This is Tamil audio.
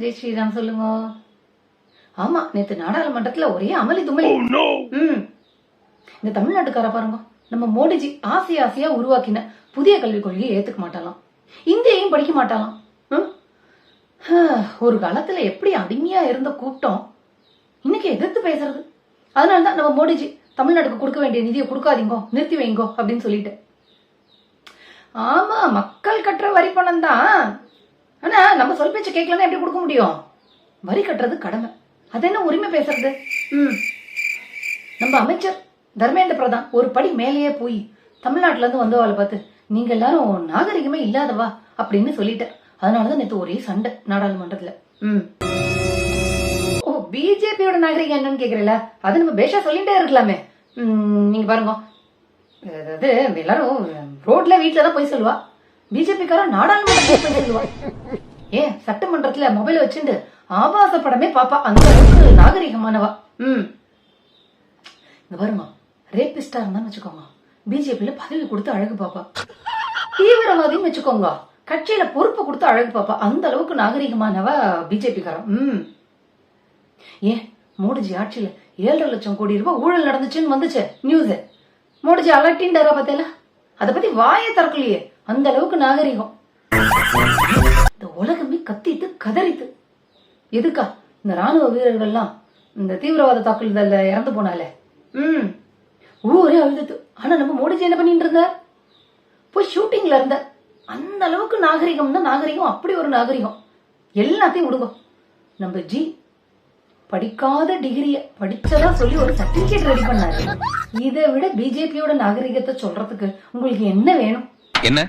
ஜெய் ஸ்ரீராம் சொல்லுங்க. ஆமா நேத்து நாடாளுமன்றத்துல ஒரே அமளி துமளி ம். இந்த தமிழ்நாட்டுக்கார பாருங்க நம்ம மோடிஜி ஆசை ஆசையா உருவாக்கின புதிய கல்விக் கொள்கையை ஏத்துக்க மாட்டாளாம். இந்தியையும் படிக்க மாட்டாளாம். ம்? ஹ், ஒரு காலத்துல எப்படி அடிமையா இருந்த கூட்டம். இன்னைக்கு எதிர்த்து பேசுறது. அதனால தான் நம்ம மோடிஜி தமிழ்நாட்டுக்கு கொடுக்க வேண்டிய நிதியை கொடுக்காதீங்கோ நிறுத்தி வைங்கோ அப்படின்னு சொல்லிட்டு. ஆமா மக்கள் கட்டுற வரி பணம் தான் ஆனா நம்ம சொல் பேச்சு கேட்கலன்னா எப்படி கொடுக்க முடியும்? வரி கட்டுறது கடமை. அது என்ன உரிமை பேசுறது? ம். நம்ம அமைச்சர் தர்மேந்திர பிரதான் ஒரு படி மேலேயே போய் தமிழ்நாட்டுல இருந்து வந்தவாளை பார்த்து நீங்க எல்லாரும் நாகரிகமே இல்லாதவா? அப்படின்னு சொல்லிட்டேன் அதனாலதான் நேற்று ஒரே சண்டை நாடாளுமன்றத்துல. ம். ஓ பிஜேபியோட நாகரிகம் என்னன்னு கேக்குறீல அது நம்ம பேஷா சொல்லிட்டே இருக்கலாமே. நீங்க பாருங்க. அதாவது எல்லாரும் ரோட்ல வீட்ல தான் போய் சொல்லுவா. பிஜேபிக்காரன் நாடாளுமன்றத்துல ஏ ஏன் சட்டமன்றத்துல மொபைல் வச்சுட்டு ஆபாச படமே பாப்பா. அந்த அளவுக்கு நாகரிகமானவா. ம். இந்த வருமா ரேபிஸ்டா இருந்தான்னு வச்சுக்கோங்க. பிஜேபியில பதவி கொடுத்து அழகு பாப்பா. தீவிரவாதின்னு வச்சுக்கோங்க. கட்சியில பொறுப்பு கொடுத்து அழகு பாப்பா. அந்த அளவுக்கு நாகரிகமானவ பிஜேபிக்காரன். ம். ஏன் மோடிஜி ஆட்சியில ஏழரை லட்சம் கோடி ரூபாய் ஊழல் நடந்துச்சுன்னு வந்துச்சு. நியூஸ். மோடிஜி அலட்டின்டாரா பார்த்தேல? அதை பத்தி வாயே திறக்கலையே. அந்த அளவுக்கு நாகரிகம். இந்த உலகமே கத்திட்டு கதறித்து எதுக்கா? இந்த ராணுவ வீரர்கள்லாம் இந்த தீவிரவாத தாக்குதல்ல இறந்து போனாலே. ம். ஊரே அழுதுத்து ஆனா நம்ம மோடிஜி என்ன பண்ணிட்டு இருந்த? போய் ஷூட்டிங்ல இருந்த. அந்த அளவுக்கு நாகரிகம் தான் நாகரிகம் அப்படி ஒரு நாகரிகம். எல்லாத்தையும் விடுங்க. நம்ம ஜி படிக்காத டிகிரிய படிச்சதா சொல்லி ஒரு சர்டிபிகேட் ரெடி பண்ணாரு. இதை விட பிஜேபியோட நாகரிகத்தை சொல்றதுக்கு உங்களுக்கு என்ன வேணும்? என்ன?